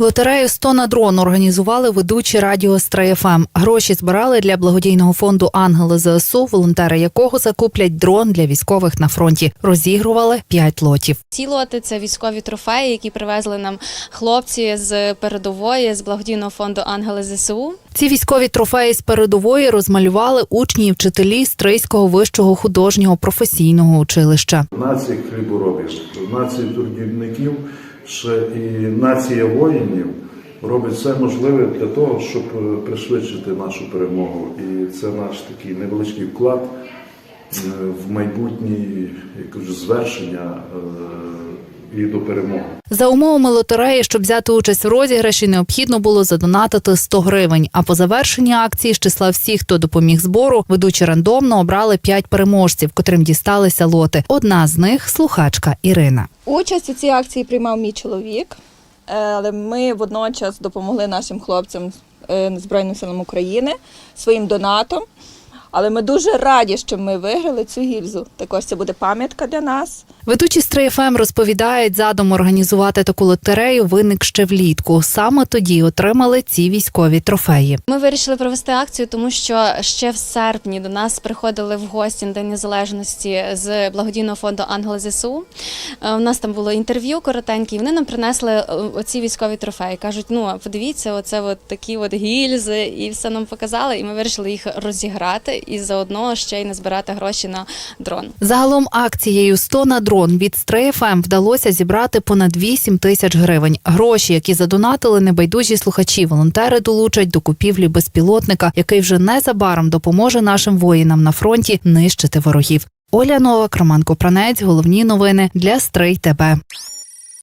Лотерею «100 на дрон організували ведучі радіо Стрей ФМ. Гроші збирали для благодійного фонду Ангели ЗСУ, волонтери якого закуплять дрон для військових на фронті. Розігрували 5 лотів. Ці лоти це військові трофеї, які привезли нам хлопці з передової з благодійного фонду Ангели ЗСУ. Ці військові трофеї з передової розмалювали учні і вчителі Стрийського вищого художнього професійного училища. Нація хліборобів, нація трудівників, ще і нація воїнів робить все можливе для того, щоб е, пришвидшити нашу перемогу. І це наш такий невеличкий вклад е, в майбутнє звершення е, і до перемоги. За умовами лотереї, щоб взяти участь в розіграші, необхідно було задонатити 100 гривень. А по завершенні акції з числа всіх, хто допоміг збору, ведучі рандомно обрали 5 переможців, котрим дісталися лоти. Одна з них слухачка Ірина. Участь у цій акції приймав мій чоловік, е, але ми водночас допомогли нашим хлопцям е, Збройним силам України своїм донатом. Але ми дуже раді, що ми виграли цю гільзу. Також це буде пам'ятка для нас. Ведучі з 3FM розповідають, задум організувати таку лотерею виник ще влітку. Саме тоді отримали ці військові трофеї. Ми вирішили провести акцію, тому що ще в серпні до нас приходили в гості на День Незалежності з благодійного фонду Ангели ЗСУ. Е, У нас там було інтерв'ю коротеньке, і вони нам принесли е, оці військові трофеї. кажуть: ну подивіться, оце от такі от гільзи, і все нам показали. І ми вирішили їх розіграти і заодно ще й назбирати гроші на дрон. Загалом акцією 100 на дрон від Стрей.ФМ вдалося зібрати понад 8 тисяч гривень. Гроші, які задонатили небайдужі слухачі, волонтери долучать до купівлі безпілотника, який вже незабаром допоможе нашим воїнам на фронті нищити ворогів. Оля Новак, Роман Копранець. Головні новини для Стрий ТБ.